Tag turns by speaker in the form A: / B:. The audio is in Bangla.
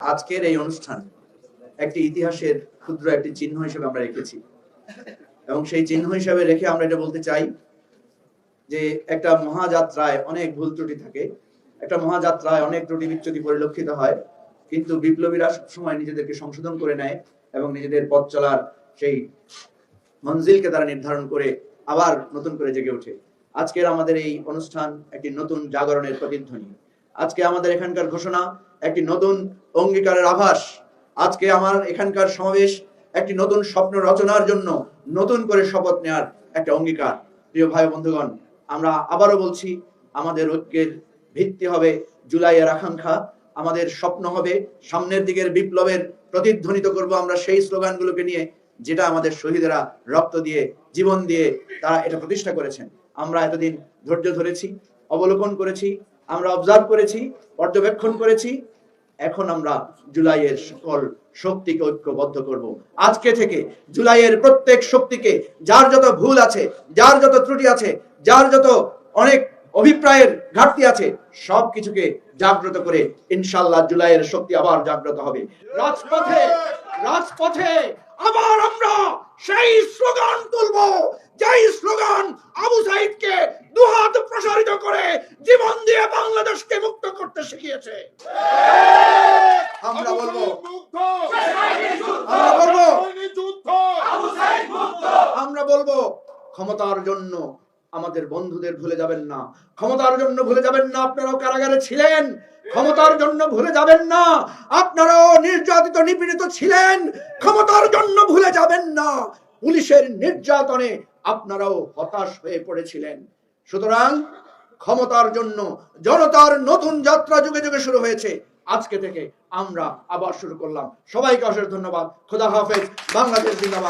A: আজকের এই অনুষ্ঠান একটি ইতিহাসের ক্ষুদ্র একটি চিহ্ন হিসেবে আমরা রেখেছি। এবং সেই চিহ্ন হিসেবে রেখে আমরা এটা বলতে চাই যে একটা মহাযাত্রায় অনেক ভুল ত্রুটি থাকে। একটা মহাযাত্রায় অনেক ত্রুটি বিচ্যুতি পরিলক্ষিত হয়, কিন্তু বিপ্লবীরা সবসময় নিজেদেরকে সংশোধন করে নেয় এবং নিজেদের পথ চলার সেই মঞ্জিলকে তারা নির্ধারণ করে আবার নতুন করে জেগে ওঠে। আজকের আমাদের এই অনুষ্ঠান একটি নতুন জাগরণের প্রতিধ্বনি। আজকে আমাদের এখানকার ঘোষণা একটি নতুন অঙ্গীকারের আভাস। আজকে আমার এখানকার সমাবেশ একটি নতুন স্বপ্ন রচনার জন্য নতুন করে শপথ নেওয়ার একটা অঙ্গীকার। প্রিয় ভাই বন্ধুগণ, আমরা আবারও বলছি, আমাদের ঐক্যের ভিত্তি হবে জুলাইয়ের আকাঙ্ক্ষা। আমাদের স্বপ্ন হবে, সামনের দিকের বিপ্লবের প্রতিধ্বনিত করব আমরা সেই স্লোগানগুলোকে নিয়ে, যেটা আমাদের শহীদেরা রক্ত দিয়ে, জীবন দিয়ে তারা এটা প্রতিষ্ঠা করেছেন। আমরা এতদিন ধৈর্য ধরেছি, অবলোকন করেছি, আমরা অবজার্ভ করেছি, পর্যবেক্ষণ করেছি এখন আমরা জুলাইয়ের সকল শক্তিকে ঐক্যবদ্ধ করব। আজকে থেকে জুলাইয়ের প্রত্যেক শক্তিকে যার যত ভুল আছে, যার যত ত্রুটি আছে, যার যত অনেক অভিপ্রায়ের ঘাটতি আছে সব কিছুকে জাগ্রত করে ইনশাল্লাহ জুলাইয়ের শক্তি আবার জাগ্রত হবে। রাজপথে রাজপথে আবার আমরা সেই স্লোগান তুলবো, যেই স্লোগান আবু সাইদকে দুহাত প্রসারিত করে জীবন দিয়ে বাংলাদেশকে মুক্ত করতে শিখিয়েছে আমরা বলব আমরা বলব আমরা বলব, ক্ষমতার জন্য আমাদের বন্ধুদের ভুলে যাবেন না। ক্ষমতার জন্য ভুলে যাবেন না, আপনারাও কারাগারে ছিলেন। ক্ষমতার জন্য ভুলে যাবেন না, আপনারাও নির্যাতিত, নিপীড়িত ছিলেন। ক্ষমতার জন্য ভুলে যাবেন না, পুলিশের নির্যাতনে আপনারাও হতাশ হয়ে পড়েছিলেন। সুতরাং ক্ষমতার জন্য জনতার নতুন যাত্রা যুগে যুগে শুরু হয়েছে। আজকে থেকে আমরা আবার শুরু করলাম। সবাইকে অশেষ ধন্যবাদ। খোদা হাফেজ। বাংলাদেশ জিন্দাবাদ।